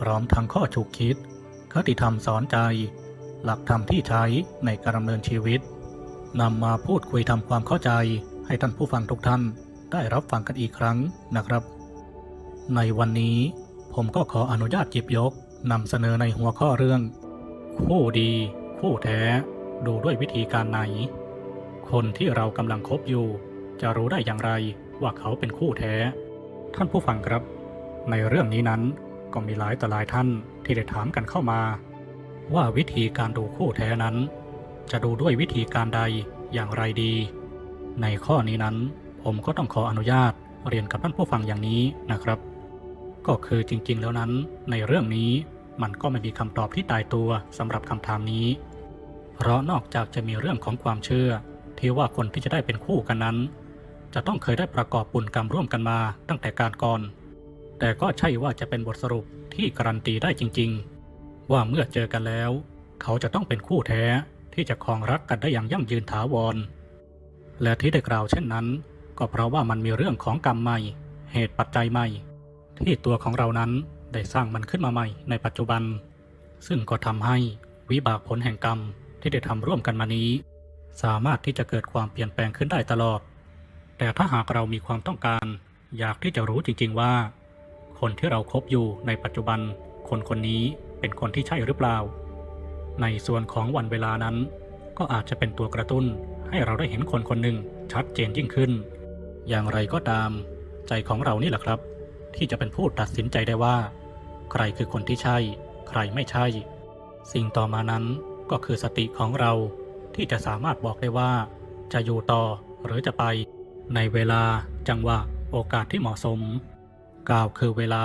พร้อมทั้งข้อฉุกคิด คติธรรมสอนใจ หลักธรรมที่ใช้ในการดำเนินชีวิตนำมาพูดคุยทำความเข้าใจ ให้ท่านผู้ฟังทุกท่านได้รับฟังกันอีกครั้งนะครับ ในวันนี้ผมก็ขออนุญาตจิบยกนำเสนอในหัวข้อเรื่อง คู่ดี คู่แท้ ดูด้วยวิธีการไหน คนที่เรากำลังคบอยู่ จะรู้ได้อย่างไรว่าเขาเป็นคู่แท้ ท่านผู้ฟังครับ ในเรื่องนี้นั้น ก็มีหลายต่อหลายท่านที่ได้ถามกันเข้ามา ว่าวิธีการดูคู่แท้นั้น จะดูด้วยวิธีการใดอย่างไรดี ในข้อนี้นั้น ผมก็ต้องขออนุญาตเรียนกับท่านผู้ฟังอย่างนี้นะครับ ก็คือจริงๆแล้วนั้น ในเรื่องนี้มันก็ไม่มีคำตอบที่ตายตัวสำหรับคำถามนี้ เพราะนอกจากจะมีเรื่องของความเชื่อ ที่ว่าคนที่จะได้เป็นคู่กันนั้น จะต้องเคยได้ประกอบบุญกรรมร่วมกันมาตั้งแต่การก่อน แต่ก็ใช่ว่าจะเป็นบทสรุปที่การันตีได้จริง ๆ ว่าเมื่อเจอกันแล้ว เขาจะต้องเป็นคู่แท้ที่จะครองรักกันได้อย่างยั่งยืนถาวร และที่ได้กล่าวเช่นนั้น ก็เพราะว่ามันมีเรื่องของกรรมใหม่ เหตุปัจจัยใหม่ ที่ตัวของเรานั้นได้สร้างมันขึ้นมาใหม่ในปัจจุบัน ซึ่งก็ทำให้วิบากผลแห่งกรรมที่ได้ทำร่วมกันมานี้ สามารถที่จะเกิดความเปลี่ยนแปลงขึ้นได้ตลอด แต่ถ้าหากเรามีความต้องการ อยากที่จะรู้จริง ๆ ว่า คนที่เราครบอยู่ในปัจจุบัน คนคนนี้เป็นคนที่ใช่หรือเปล่า ในส่วนของวันเวลานั้น ก็อาจจะเป็นตัวกระตุ้นให้เราได้เห็นคนคนหนึ่งชัดเจนยิ่งขึ้น อย่างไรก็ตาม ใจของเรานี่แหละครับ ที่จะเป็นผู้ตัดสินใจได้ว่า ใครคือคนที่ใช่ ใครไม่ใช่ สิ่งต่อมานั้นก็คือสติของเราที่จะสามารถบอกได้ว่า จะอยู่ต่อหรือจะไป ในเวลาจังหวะโอกาสที่เหมาะสม กล่าวคือเวลา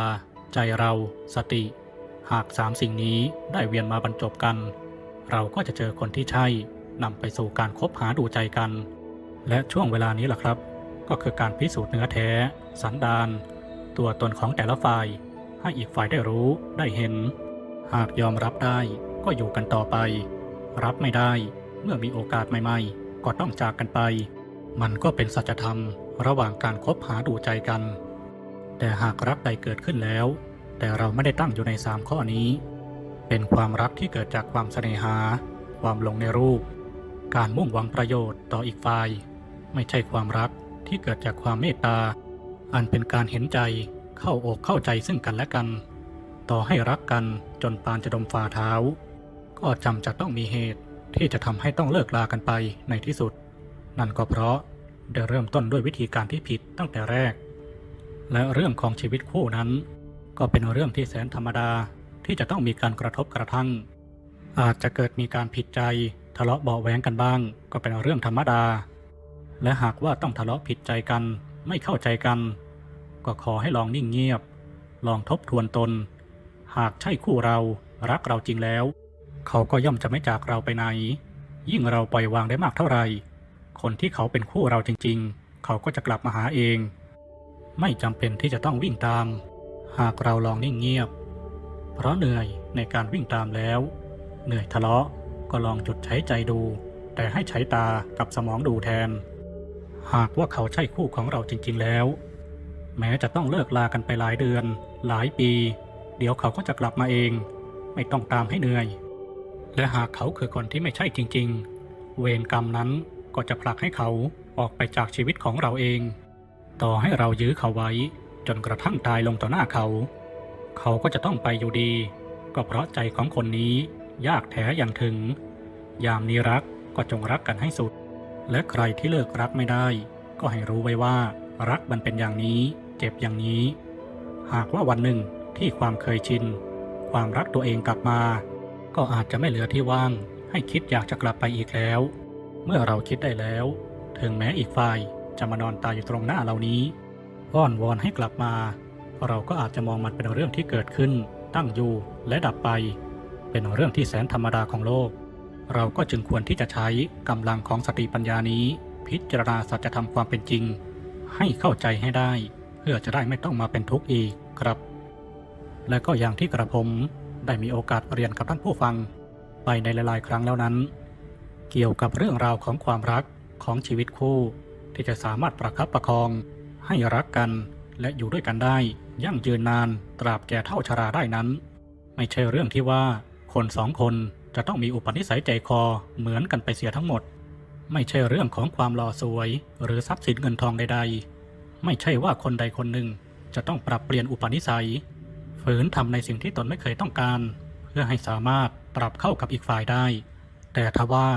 ใจเราสติ หากสามสิ่งนี้ได้เวียนมาบรรจบกัน เราก็จะเจอคนที่ใช่นำไปสู่การคบหาดูใจกัน และช่วงเวลานี้แหละครับ ก็คือการพิสูจน์เนื้อแท้ สันดาน ตัวตนของแต่ละฝ่าย ให้อีกฝ่ายได้รู้ได้เห็น หากยอมรับได้ก็อยู่กันต่อไป รับไม่ได้ เมื่อมีโอกาสใหม่ ๆ ก็ต้องจากกันไป มันก็เป็นสัจธรรมระหว่างการคบหาดูใจกัน แต่หากรักใดเกิดขึ้นแล้ว แต่เราไม่ได้ตั้งอยู่ในสามข้อนี้ เป็นความรักที่เกิดจากความเสน่หา ความลงในรูป การมุ่งหวังประโยชน์ต่ออีกฝ่าย ไม่ใช่ความรักที่เกิดจากความเมตตา อันเป็นการเห็นใจเข้าอกเข้าใจซึ่งกันและกัน ต่อให้รักกันจนปานจะดมฝ่าเท้า ก็จำจะต้องมีเหตุที่จะทำให้ต้องเลิกลากันไปในที่สุด นั่นก็เพราะได้เริ่มต้นด้วยวิธีการที่ผิดตั้งแต่แรก และเรื่องของชีวิตคู่นั้น ก็เป็นเรื่องที่แสนธรรมดาที่จะต้องมีการกระทบกระทั่ง อาจจะเกิดมีการผิดใจทะเลาะเบาะแวงกันบ้าง ก็เป็นเรื่องธรรมดา และหากว่าต้องทะเลาะผิดใจกันไม่เข้าใจกัน ก็ขอให้ลองนิ่งเงียบ ลองทบทวนตน หากใช่คู่เรารักเราจริงแล้ว เขาก็ย่อมจะไม่จากเราไปไหน ยิ่งเราปล่อยวางได้มากเท่าไหร่ คนที่เขาเป็นคู่เราจริง ๆ เขาก็จะกลับมาหาเอง ไม่จำเป็นที่จะต้องวิ่งตาม หากเราลองนิ่งเงียบ เพราะเหนื่อยในการวิ่งตามแล้ว เหนื่อยทะเลาะก็ลองจุดใช้ใจดู แต่ให้ใช้ตากับสมองดูแทน หากว่าเขาใช่คู่ของเราจริง ๆแล้ว แม้จะต้องเลิกลากันไปหลายเดือน หลายปี เดี๋ยวเขาก็จะกลับมาเอง ไม่ต้องตามให้เหนื่อย และหากเขาคือคนที่ไม่ใช่จริง ๆ เวรกรรมนั้นก็จะผลักให้เขาออกไปจากชีวิตของเราเอง ต่อให้เรายื้อเขาไว้ จนกระทั่งตายลงต่อหน้าเขา เขาก็จะต้องไปอยู่ดี ก็เพราะใจของคนนี้ยากแท้อย่างถึง ยามนี้รักก็จงรักกันให้สุด และใครที่เลิกรักไม่ได้ ก็ให้รู้ไว้ว่า รักมันเป็นอย่างนี้ เจ็บอย่างนี้ หากว่าวันหนึ่งที่ความเคยชิน ความรักตัวเองกลับมา ก็อาจจะไม่เหลือที่ว่าง ให้คิดอยากจะกลับไปอีกแล้ว เมื่อเราคิดได้แล้ว ถึงแม้อีกฝ่าย จะมานอนตายอยู่ตรงหน้าเรานี้อ้อนวอนให้กลับมา เราก็อาจจะมองมันเป็นเรื่องที่เกิดขึ้น ตั้งอยู่และดับไป เป็นเรื่องที่แสนธรรมดาของโลก เราก็จึงควรที่จะใช้กำลังของสติปัญญานี้ พิจารณาสัจธรรมความเป็นจริง ให้เข้าใจให้ได้ เพื่อจะได้ไม่ต้องมาเป็นทุกข์อีกครับ และก็อย่างที่กระผมได้มีโอกาสเรียนกับท่านผู้ฟัง ไปในหลายๆ ครั้งแล้วนั้น เกี่ยวกับเรื่องราวของความรักของชีวิตคู่ ที่จะสามารถประคับประคอง ให้รักกันและอยู่ด้วยกันได้ ยั่งยืนนานตราบแก่เท่าชราได้นั้น ไม่ใช่เรื่องที่ว่า คนสองคนจะต้องมีอุปนิสัยใจคอเหมือนกันไปเสียทั้งหมด ไม่ใช่เรื่องของความหล่อสวย หรือทรัพย์สินเงินทองใด ๆ ไม่ใช่ว่าคนใดคนหนึ่งจะต้องปรับเปลี่ยนอุปนิสัย ฝืนทำในสิ่งที่ตนไม่เคยต้องการ เพื่อให้สามารถปรับเข้ากับอีกฝ่ายได้ แต่ทว่า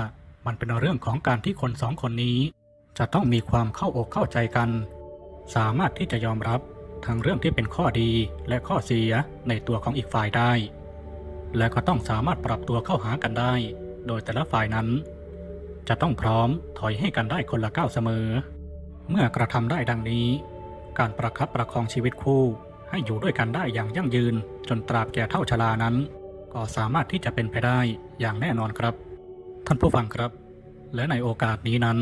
มันเป็นเรื่องของการที่คนสองคนนี้ จะต้องมีความเข้าอกเข้าใจกัน สามารถที่จะยอมรับทั้งเรื่องที่เป็นข้อดีและข้อเสียในตัวของอีกฝ่ายได้ และก็ต้องสามารถปรับตัวเข้าหากันได้ โดยแต่ละฝ่ายนั้น จะต้องพร้อมถอยให้กันได้คนละก้าวเสมอ เมื่อกระทำได้ดังนี้ การประคับประคองชีวิตคู่ ให้อยู่ด้วยกันได้อย่างยั่งยืน จนตราบแก่เท่าชรานั้น ก็สามารถที่จะเป็นไปได้อย่างแน่นอนครับ ท่านผู้ฟังครับ และในโอกาสนี้นั้น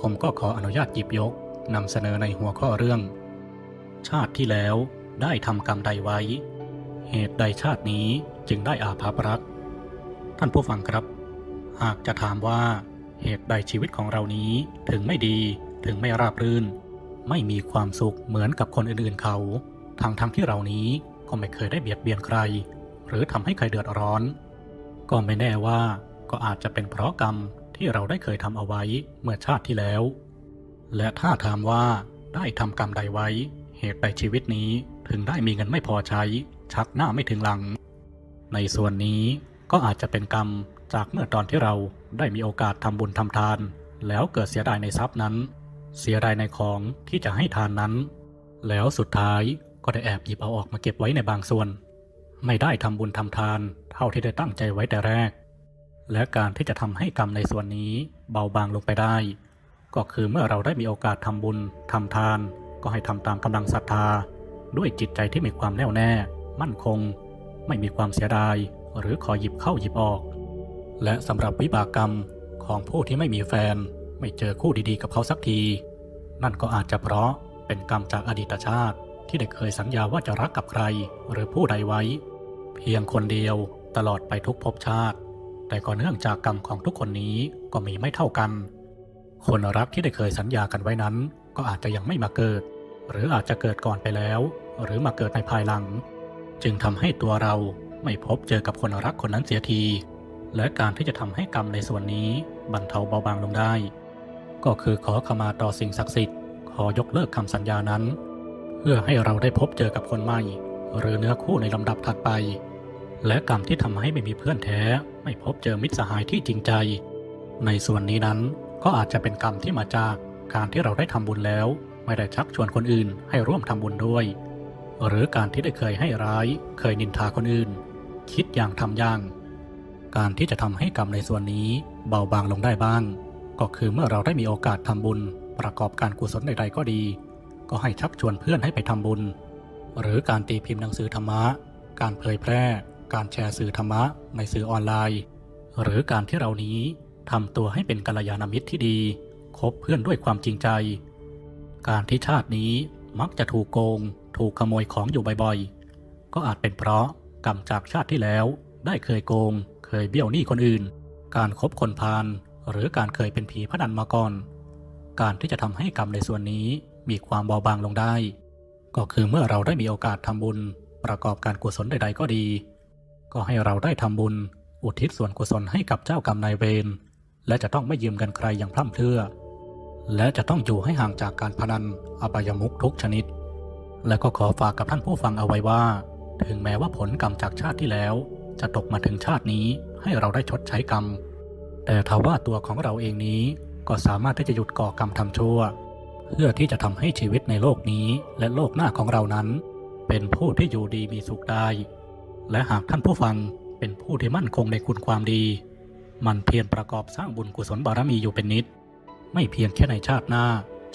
ผมก็ขออนุญาตหยิบยกนำเสนอในหัวข้อเรื่อง ชาติที่แล้วได้ทำกรรมใดไว้ เหตุใดชาตินี้จึงได้อาภัพรัก ท่านผู้ฟังครับ หากจะถามว่า เหตุใดชีวิตของเรานี้ถึงไม่ดีถึงไม่ราบรื่น ไม่มีความสุขเหมือนกับคนอื่นๆเขาทั้งทั้งที่เรานี้ก็ไม่เคยได้เบียดเบียนใคร หรือทำให้ใครเดือดร้อน ก็ไม่แน่ว่าก็อาจจะเป็นเพราะกรรม ที่เราได้เคยทำเอาไว้เมื่อชาติที่แล้ว และถ้าถามว่าได้ทำกรรมใดไว้ เหตุใดชีวิตนี้ถึงได้มีเงินไม่พอใช้ ชักหน้าไม่ถึงหลัง ในส่วนนี้ก็อาจจะเป็นกรรมจากเมื่อตอนที่เราได้มีโอกาสทำบุญทำทาน แล้วเกิดเสียดายในทรัพย์นั้น เสียดายในของที่จะให้ทานนั้น แล้วสุดท้ายก็ได้แอบหยิบเอาออกมาเก็บไว้ในบางส่วน ไม่ได้ทำบุญทำทาน เท่าที่ได้ตั้งใจไว้แต่แรก และการที่จะทำให้กรรมในส่วนนี้เบาบางลงไปได้ ก็คือเมื่อเราได้มีโอกาสทำบุญทำทาน ก็ให้ทำตามกำลังศรัทธา ด้วยจิตใจที่มีความแน่วแน่ มั่นคง ไม่มีความเสียดาย หรือขอหยิบเข้าหยิบออก และสำหรับวิบากกรรมของผู้ที่ไม่มีแฟน ไม่เจอคู่ดีๆ กับเขาสักที นั่นก็อาจจะเพราะเป็นกรรมจากอดีตชาติ ที่ได้เคยสัญญาว่าจะรักกับใคร หรือผู้ใดไว้ เพียงคนเดียวตลอดไปทุกภพชาติ แต่ก็เนื่องจากกรรมของทุกคนนี้ก็มีไม่เท่ากัน คนรักที่ได้เคยสัญญากันไว้นั้น ก็อาจจะยังไม่มาเกิด หรืออาจจะเกิดก่อนไปแล้ว หรือมาเกิดในภายหลัง จึงทำให้ตัวเราไม่พบเจอกับคนรักคนนั้นเสียที และการที่จะทำให้กรรมในส่วนนี้บรรเทาเบาบางลงได้ ก็คือขอขมาต่อสิ่งศักดิ์สิทธิ์ขอยกเลิกคำสัญญานั้น เพื่อให้เราได้พบเจอกับคนใหม่ หรือเนื้อคู่ในลำดับถัดไป และกรรมที่ทำให้ไม่มีเพื่อนแท้ ไม่พบเจอมิตรสหายที่จริงใจ ในส่วนนี้นั้นก็อาจจะเป็นกรรมที่มาจากการที่เราได้ทำบุญแล้ว ไม่ได้ชักชวนคนอื่นให้ร่วมทำบุญด้วย หรือการที่ได้เคยให้ร้าย เคยนินทาคนอื่น คิดอย่างทำอย่าง การที่จะทำให้กรรมในส่วนนี้เบาบางลงได้บ้าง ก็คือเมื่อเราได้มีโอกาสทำบุญ ประกอบการกุศลใดๆก็ดี ก็ให้ชักชวนเพื่อนให้ไปทำบุญ หรือการตีพิมพ์หนังสือธรรมะ การเผยแพร่ การแชร์สื่อธรรมะในสื่อออนไลน์ หรือการที่เรานี้ทำตัวให้เป็นกัลยาณมิตรที่ดี คบเพื่อนด้วยความจริงใจ การที่ชาตินี้มักจะถูกโกง ถูกขโมยของอยู่บ่อยๆ ก็อาจเป็นเพราะกรรมจากชาติที่แล้ว ได้เคยโกง เคยเบี้ยวหนี้คนอื่น การครบคนพาลหรือการเคยเป็นผีพนันมาก่อน การที่จะทำให้กรรมในส่วนนี้มีความเบาบางลงได้ ก็คือเมื่อเราได้มีโอกาสทำบุญประกอบการกุศลใด ๆ ก็ดี ก็ให้เราได้ทำบุญ อุทิศส่วนกุศลให้กับเจ้ากรรมนายเวรและจะต้องไม่ยืมกันใครอย่างพร่ำเพรื่อ และจะต้องอยู่ให้ห่างจากการพนันอบายมุขทุกชนิด และก็ขอฝากกับท่านผู้ฟังเอาไว้ว่า ถึงแม้ว่าผลกรรมจากชาติที่แล้ว จะตกมาถึงชาตินี้ให้เราได้ชดใช้กรรม แต่ทว่าตัวของเราเองนี้ก็สามารถที่จะหยุดก่อกรรมทำชั่ว เพื่อที่จะทำให้ชีวิตในโลกนี้และโลกหน้าของเรานั้น เป็นผู้ที่อยู่ดีมีสุขได้ และหากท่านผู้ฟังเป็นผู้ที่มั่นคงในคุณความดี มันเพียรประกอบสร้างบุญกุศลบารมีอยู่เป็นนิด ไม่เพียงแค่ในชาติหน้า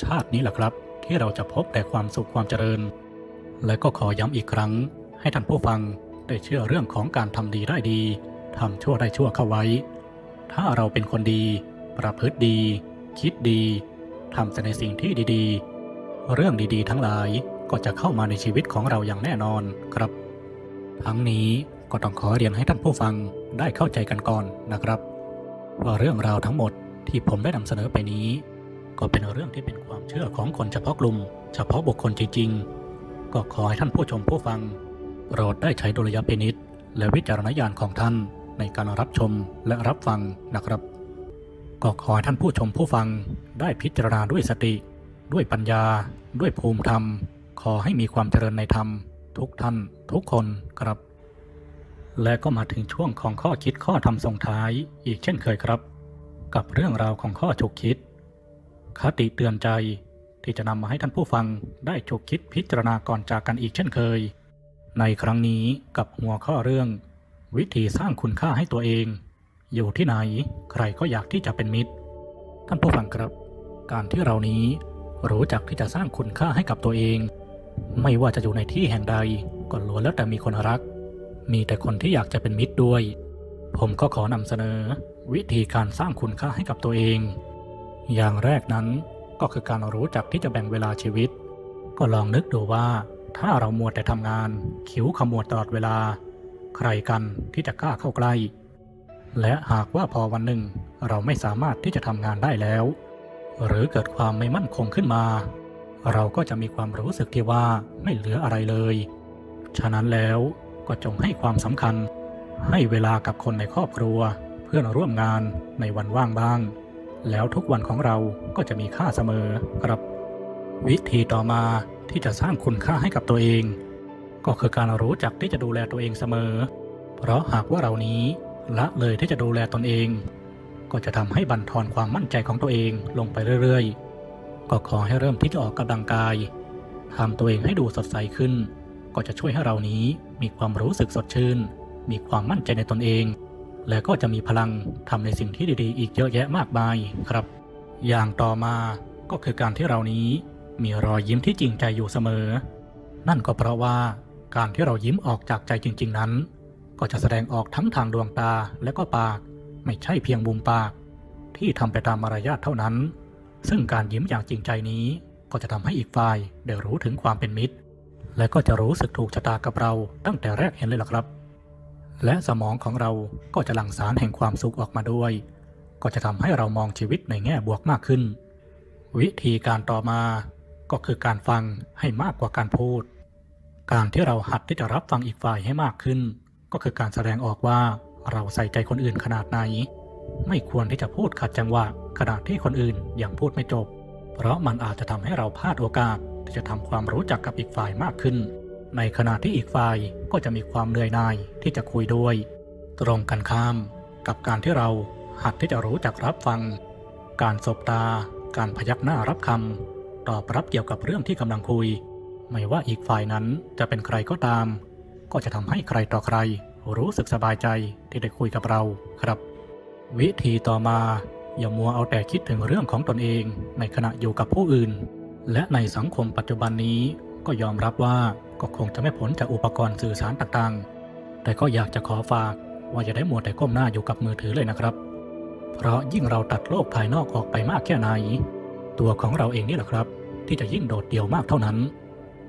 ชาตินี้แหละครับ ที่เราจะพบแต่ความสุขความเจริญ และก็ขอย้ำอีกครั้ง ให้ท่านผู้ฟังได้เชื่อเรื่องของการทำดีได้ดีทำชั่วได้ชั่วเข้าไว้ ถ้าเราเป็นคนดี ประพฤติดี คิดดีทำแต่ในสิ่งที่ดีๆ เรื่องดีๆ ทั้งหลายก็จะเข้ามาในชีวิตของเราอย่างแน่นอนครับ ทั้งนี้ก็ต้องขอเรียนให้ท่านผู้ฟังได้เข้าใจกันก่อนนะครับ ว่าเรื่องราวทั้งหมดที่ผมได้นำเสนอไปนี้ ก็เป็นเรื่องที่เป็นความเชื่อของคนเฉพาะกลุ่ม เฉพาะบุคคลจริง ๆ ก็ขอให้ท่านผู้ชมผู้ฟังโปรดได้ใช้ดุลยพินิษและวิจารณญาณของท่านในการรับชมและรับฟังนะครับ ก็ขอให้ท่านผู้ชมผู้ฟังได้พิจารณาด้วยสติ ด้วยปัญญา ด้วยภูมิธรรม ขอให้มีความเจริญในธรรม ทุกท่านทุกคนครับ และก็มาถึงช่วงของข้อคิดข้อธรรมส่งท้ายอีกเช่นเคยครับ กับเรื่องราวของข้อฉุกคิด คติเตือนใจที่จะนำมาให้ท่านผู้ฟังได้ฉุกคิดพิจารณาก่อนจากกันอีกเช่นเคย ในครั้งนี้กับหัวข้อเรื่อง วิธีสร้างคุณค่าให้ตัวเอง อยู่ที่ไหนใครก็อยากที่จะเป็นมิตร ท่านผู้ฟังครับ การที่เรานี้รู้จักที่จะสร้างคุณค่าให้กับตัวเอง ไม่ว่าจะอยู่ในที่แห่งใดก็ล้วนแล้วแต่มีคนรัก มีแต่คนที่อยากจะเป็นมิตรด้วย ผมก็ขอนำเสนอ วิธีการสร้างคุณค่าให้กับตัวเอง อย่างแรกนั้นก็คือการรู้จักที่จะแบ่งเวลาชีวิต ก็ลองนึกดูว่า ถ้าเรามัวแต่ทำงาน คิ้วขมวดตลอดเวลา ใครกันที่จะกล้าเข้าใกล้ และหากว่าพอวันหนึ่งเราไม่สามารถที่จะทำงานได้แล้ว หรือเกิดความไม่มั่นคงขึ้นมา เราก็จะมีความรู้สึกที่ว่าไม่เหลืออะไรเลย ฉะนั้นแล้วก็จงให้ความสำคัญ ให้เวลากับคนในครอบครัว เพื่อนร่วมงานในวันว่างบ้าง แล้วทุกวันของเราก็จะมีค่าเสมอครับ วิธีต่อมาที่จะสร้างคุณค่าให้กับตัวเอง ก็คือการรู้จักที่จะดูแลตัวเองเสมอ เพราะหากว่าเรานี้ละเลยที่จะดูแลตนเอง ก็จะทำให้บั่นทอนความมั่นใจของตัวเองลงไปเรื่อยๆ ก็ขอให้เริ่มที่จะออกกำลังกายทำตัวเองให้ดูสดใสขึ้น ก็จะช่วยให้เรานี้มีความรู้สึกสดชื่น มีความมั่นใจในตนเอง และก็จะมีพลังทำในสิ่งที่ดีๆ อีกเยอะแยะมากมายครับ อย่างต่อมาก็คือการที่เรานี้มีรอยยิ้มที่จริงใจอยู่เสมอ นั่นก็เพราะว่าการที่เรายิ้มออกจากใจจริง ๆ นั้น ก็จะแสดงออกทั้งทางดวงตาและก็ปาก ไม่ใช่เพียงมุมปาก ที่ทำไปตามมารยาทเท่านั้น ซึ่งการยิ้มอย่างจริงใจนี้ก็จะทำให้อีกฝ่ายได้รู้ถึงความเป็นมิตร และก็จะรู้สึกถูกชะตากับเราตั้งแต่แรกเห็นเลยล่ะครับ และสมองของเราก็จะหลั่งสารแห่งความสุขออกมาด้วย ก็จะทำให้เรามองชีวิตในแง่บวกมากขึ้น วิธีการต่อมาก็คือการฟังให้มากกว่าการพูด การที่เราหัดที่จะรับฟังอีกฝ่ายให้มากขึ้น ก็คือการแสดงออกว่าเราใส่ใจคนอื่นขนาดไหน ไม่ควรที่จะพูดขัดจังหวะ ขณะที่คนอื่นยังพูดไม่จบ เพราะมันอาจจะทำให้เราพลาดโอกาสที่จะทำความรู้จักกับอีกฝ่ายมากขึ้น ในขณะที่อีกฝ่ายก็จะมีความเหนื่อยหน่ายที่จะคุยด้วย ตรงกันข้าม กับการที่เราหัดที่จะรู้จักรับฟัง การสบตา การพยักหน้ารับคำตอบรับเกี่ยวกับเรื่องที่กำลังคุย ไม่ว่าอีกฝ่ายนั้นจะเป็นใครก็ตาม ก็จะทำให้ใครต่อใคร รู้สึกสบายใจที่ได้คุยกับเราครับ วิธีต่อมา อย่ามัวเอาแต่คิดถึงเรื่องของตนเองในขณะอยู่กับผู้อื่น และในสังคมปัจจุบันนี้ก็ยอมรับว่าก็คงจะไม่พ้นจากอุปกรณ์สื่อสารต่างๆ แต่ก็อยากจะขอฝากว่าอย่าได้มัวแต่ก้มหน้าอยู่กับมือถือเลยนะครับ เพราะยิ่งเราตัดโลกภายนอกออกไปมากแค่ไหน ตัวของเราเองนี่แหละครับ ที่จะยิ่งโดดเดี่ยวมากเท่านั้น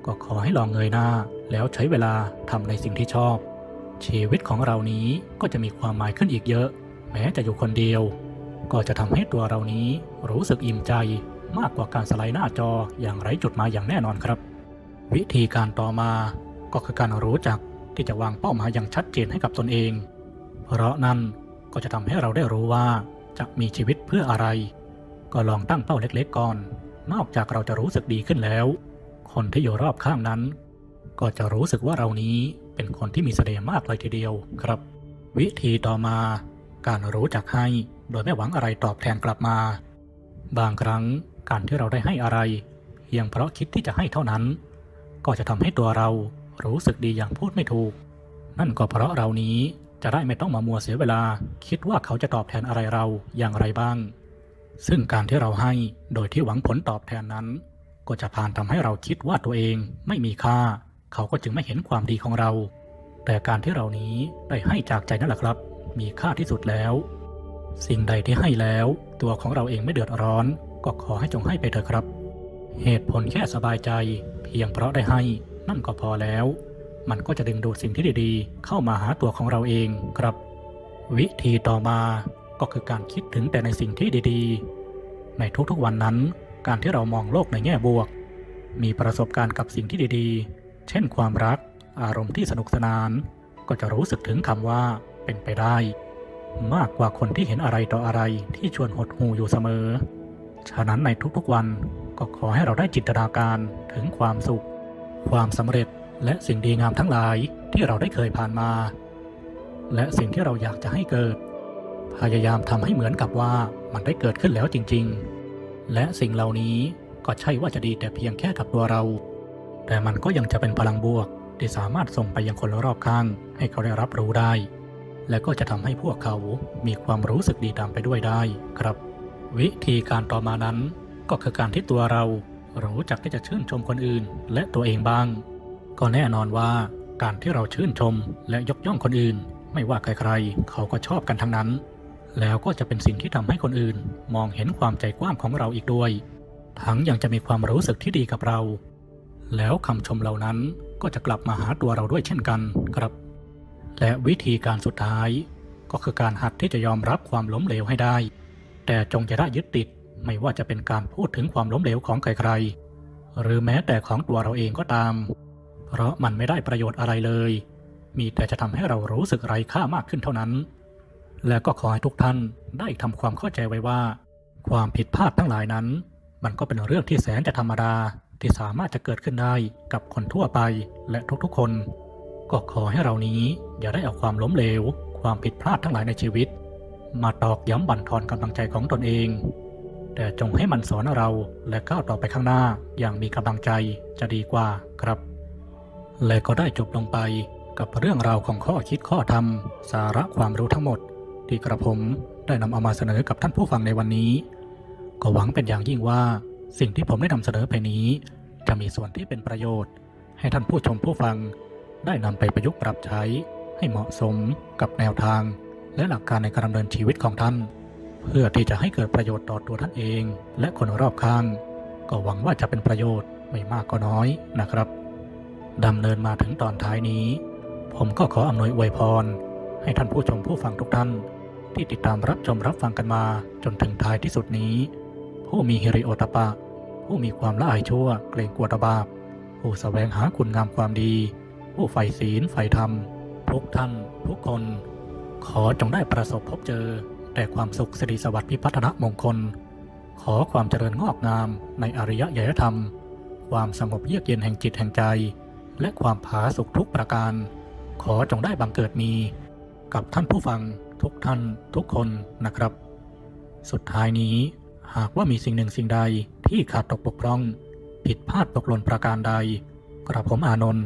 ก็ขอให้ลองเงยหน้าแล้วใช้เวลาทำในสิ่งที่ชอบ ชีวิตของเรานี้ก็จะมีความหมายขึ้นอีกเยอะ แม้จะอยู่คนเดียว ก็จะทำให้ตัวเรานี้รู้สึกอิ่มใจมากกว่าการสไลด์หน้าจออย่างไร้จุดหมายอย่างแน่นอนครับ วิธีการต่อมาก็คือการรู้จักที่จะวางเป้าหมายอย่างชัดเจนให้กับตนเอง เพราะนั่นก็จะทำให้เราได้รู้ว่าจะมีชีวิตเพื่ออะไร ก็ลองตั้งเป้าเล็กๆก่อน นอกจากเราจะรู้สึกดีขึ้นแล้ว คนที่อยู่รอบข้างนั้น ก็จะรู้สึกว่าเรานี้เป็นคนที่มีเสน่ห์มากเลยทีเดียวครับ วิธีต่อมาการรู้จักให้ โดยไม่หวังอะไรตอบแทนกลับมา บางครั้งการที่เราได้ให้อะไรเพียงเพราะคิดที่จะให้เท่านั้น ก็จะทำให้ตัวเรารู้สึกดีอย่างพูดไม่ถูก นั่นก็เพราะเรานี้จะได้ไม่ต้องมามัวเสียเวลา คิดว่าเขาจะตอบแทนอะไรเราอย่างไรบ้าง ซึ่งการที่เราให้โดยที่หวังผลตอบแทนนั้น ก็จะพานทำให้เราคิดว่าตัวเองไม่มีค่า เขาก็จึงไม่เห็นความดีของเรา แต่การที่เรานี้ได้ให้จากใจนั่นแหละครับ มีค่าที่สุดแล้ว สิ่งใดที่ให้แล้ว ตัวของเราเองไม่เดือดร้อน ก็ขอให้จงให้ไปเถอะครับ เหตุผลแค่สบายใจ เพียงเพราะได้ให้ นั่นก็พอแล้ว มันก็จะดึงดูดสิ่งที่ดีๆ เข้ามาหาตัวของเราเองครับ วิธีต่อมาก็คือการคิดถึงแต่ในสิ่งที่ดีๆ ในทุกๆวันนั้น การที่เรามองโลกในแง่บวก มีประสบการณ์กับสิ่งที่ดีๆ เช่นความรัก อารมณ์ที่สนุกสนาน ก็จะรู้สึกถึงคำว่าเป็นไปได้ มากกว่าคนที่เห็นอะไรต่ออะไรที่ชวนหดหูอยู่เสมอ ฉะนั้นในทุกๆวันก็ขอให้เราได้จินตนาการถึงความสุข ความสำเร็จและสิ่งดีงามทั้งหลายที่เราได้เคยผ่านมา และสิ่งที่เราอยากจะให้เกิด พยายามทำให้เหมือนกับว่ามันได้เกิดขึ้นแล้วจริง ๆ และสิ่งเหล่านี้ก็ใช่ว่าจะดีแต่เพียงแค่กับตัวเรา แต่มันก็ยังจะเป็นพลังบวกที่สามารถส่งไปยังคนรอบข้างให้เขาได้รับรู้ได้ และก็จะทำให้พวกเขามีความรู้สึกดีตามไปด้วยได้ครับ วิธีการต่อมานั้น ก็คือการที่ตัวเรารู้จักที่จะชื่นชมคนอื่น และตัวเองบ้าง ก็แน่นอนว่าการที่เราชื่นชมและยกย่องคนอื่น ไม่ว่าใครๆ เขาก็ชอบกันทั้งนั้น แล้วก็จะเป็นสิ่งที่ทำให้คนอื่น มองเห็นความใจกว้างของเราอีกด้วย ทั้งยังจะมีความรู้สึกที่ดีกับเรา แล้วคำชมเหล่านั้นก็จะกลับมาหาตัวเราด้วยเช่นกันครับ และวิธีการสุดท้ายก็คือการหัดที่จะยอมรับความล้มเหลวให้ได้ แต่จงจะได้ยึดติดไม่ว่าจะเป็นการพูดถึงความล้มเหลวของใครๆ หรือแม้แต่ของตัวเราเองก็ตาม เพราะมันไม่ได้ประโยชน์อะไรเลย มีแต่จะทำให้เรารู้สึกไร้ค่ามากขึ้นเท่านั้น และก็ขอให้ทุกท่านได้ทำความเข้าใจไว้ว่า ความผิดพลาดทั้งหลายนั้น มันก็เป็นเรื่องที่แสนจะธรรมดาที่สามารถจะเกิดขึ้นได้กับคนทั่วไปและทุกๆคน ก็ขอให้เรานี้อย่าได้เอาความล้มเหลว ความผิดพลาดทั้งหลายในชีวิต มาตอกย้ำบั่นทอนกำลังใจของตนเอง แต่จงให้มันสอนเราและก้าวต่อไปข้างหน้าอย่างมีกำลังใจจะดีกว่าครับ และก็ได้จบลงไปกับเรื่องราวของข้อคิดข้อธรรม สาระความรู้ทั้งหมด ที่กระผมได้นำเอามาเสนอกับท่านผู้ฟังในวันนี้ ก็หวังเป็นอย่างยิ่งว่า สิ่งที่ผมได้นำเสนอไปนี้ จะมีส่วนที่เป็นประโยชน์ ให้ท่านผู้ชมผู้ฟัง ได้นำไปประยุกต์ปรับใช้ให้เหมาะสมกับแนวทาง และหลักการในการดำเนินชีวิตของท่าน เพื่อที่จะให้เกิดประโยชน์ต่อตัวท่านเอง และคนรอบข้าง ก็หวังว่าจะเป็นประโยชน์ไม่มากก็น้อยนะครับดำเนินมาถึงตอนท้ายนี้ ผมก็ขออำนวยอวยพร ให้ท่านผู้ชมผู้ฟังทุกท่าน ที่ติดตามรับชมรับฟังกันมาจนถึงท้ายที่สุดนี้ ผู้มีฮิริโอตปะ ผู้มีความละอายชั่วเกรงกลัวตบาปผู้แสวงหาคุณงามความดี ผู้ใฝ่ศีลใฝ่ธรรม ทุกท่าน ทุกคน ขอจงได้ประสบพบเจอ แต่ความสุขสิริสวัสดิ์พิพัฒนมงคล ขอความเจริญงอกงามในอริยยธรรม ความสงบเยือกเย็นแห่งจิตแห่งใจ และความผาสุกทุกประการ ขอจงได้บังเกิดมี กับท่านผู้ฟังทุกท่านทุกคนนะครับ สุดท้ายนี้ หากว่ามีสิ่งหนึ่งสิ่งใดที่ขาดตกบกพร่อง ผิดพลาดตกหล่นประการใด กระผมอานนท์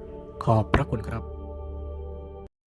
ขอบพระคุณครับ